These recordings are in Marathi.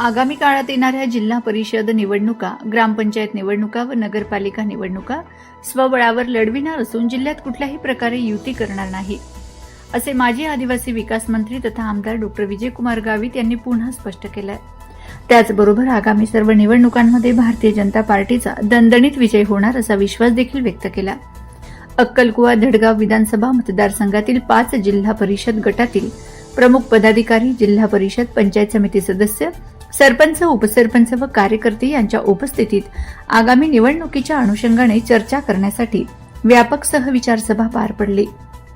आगामी काळात येणाऱ्या जिल्हा परिषद निवडणुका ग्रामपंचायत निवडणुका व नगरपालिका निवडणुका स्वबळावर लढविणार असून जिल्ह्यात कुठल्याही प्रकारे युती करणार नाही. असे माजी आदिवासी विकास मंत्री तथा आमदार डॉक्टर विजयकुमार गावित यांनी पुन्हा स्पष्ट केलं त्याचबरोबर आगामी सर्व निवडणुकांमध्ये भारतीय जनता पार्टीचा दणदणीत विजय होणार असा विश्वास देखील व्यक्त केला. अक्कलकुवा धडगाव विधानसभा मतदारसंघातील पाच जिल्हा परिषद गटातील प्रमुख पदाधिकारी जिल्हा परिषद पंचायत समिती सदस्य सरपंच उपसरपंच व कार्यकर्ते यांच्या उपस्थितीत आगामी निवडणुकीच्या अनुषंगाने चर्चा करण्यासाठी व्यापक सहविचार सभा पार पडली.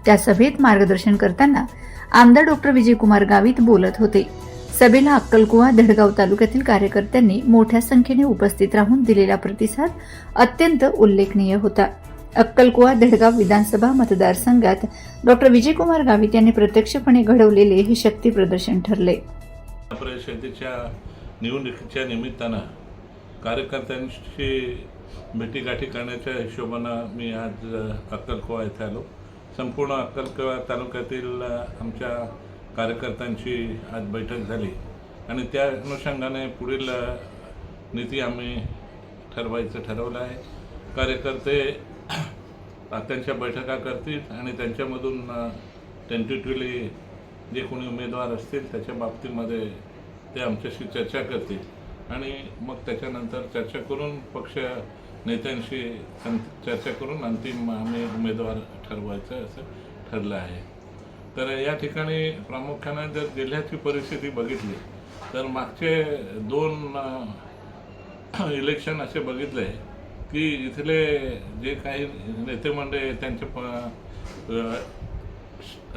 त्या सभेत मार्गदर्शन करताना आमदार डॉक्टर विजयकुमार गावित बोलत होते. सभेला अक्कलकुवा धडगाव तालुक्यातील कार्यकर्त्यांनी मोठ्या संख्येने उपस्थित राहून दिलेला प्रतिसाद अत्यंत उल्लेखनीय होता. अक्कलकुवा धडगाव विधानसभा मतदारसंघात डॉक्टर विजयकुमार गावित यांनी प्रत्यक्षपणे घडवलेले हे शक्ती प्रदर्शन ठरले. परिषदेच्या निवडणुकीच्या निमित्तानं कार्यकर्त्यांशी भेटीगाठी करण्याच्या हिशोबानं मी आज अक्कलकोवा येथे आलो. संपूर्ण अक्कलकोवा तालुक्यातील आमच्या कार्यकर्त्यांची आज बैठक झाली आणि त्या अनुषंगाने पुढील नीती आम्ही ठरवायचं ठरवलं आहे. कार्यकर्ते त्यांच्या बैठका करतील आणि त्यांच्यामधून टेंटेटिव्हली जे कोणी उमेदवार असतील त्याच्या बाबतीमध्ये ते आमच्याशी चर्चा करतील. आणि मग त्याच्यानंतर चर्चा करून पक्ष नेत्यांशी चर्चा करून अंतिम आम्ही उमेदवार ठरवायचं असं ठरलं आहे. तर या ठिकाणी प्रामुख्यानं जर जिल्ह्याची परिस्थिती बघितली तर मागचे दोन इलेक्शन असे बघितले की इथले जे काही नेते त्यांच्या त्यांचे प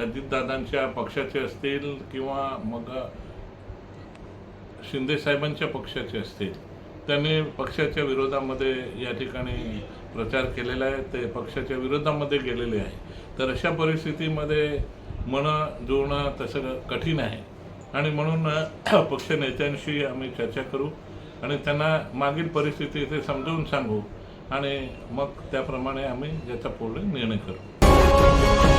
अजितदादांच्या पक्षाचे असतील किंवा मग शिंदे साहेबांच्या पक्षाचे असतील. त्यांनी पक्षाच्या विरोधामध्ये या ठिकाणी प्रचार केलेला आहे ते पक्षाच्या विरोधामध्ये गेलेले आहे. तर अशा परिस्थितीमध्ये मन जुळणं तसं कठीण आहे. आणि म्हणून पक्ष नेत्यांशी आम्ही चर्चा करू आणि त्यांना मागील परिस्थिती ते समजावून सांगू आणि मग त्याप्रमाणे आम्ही याचा पुढे निर्णय करू.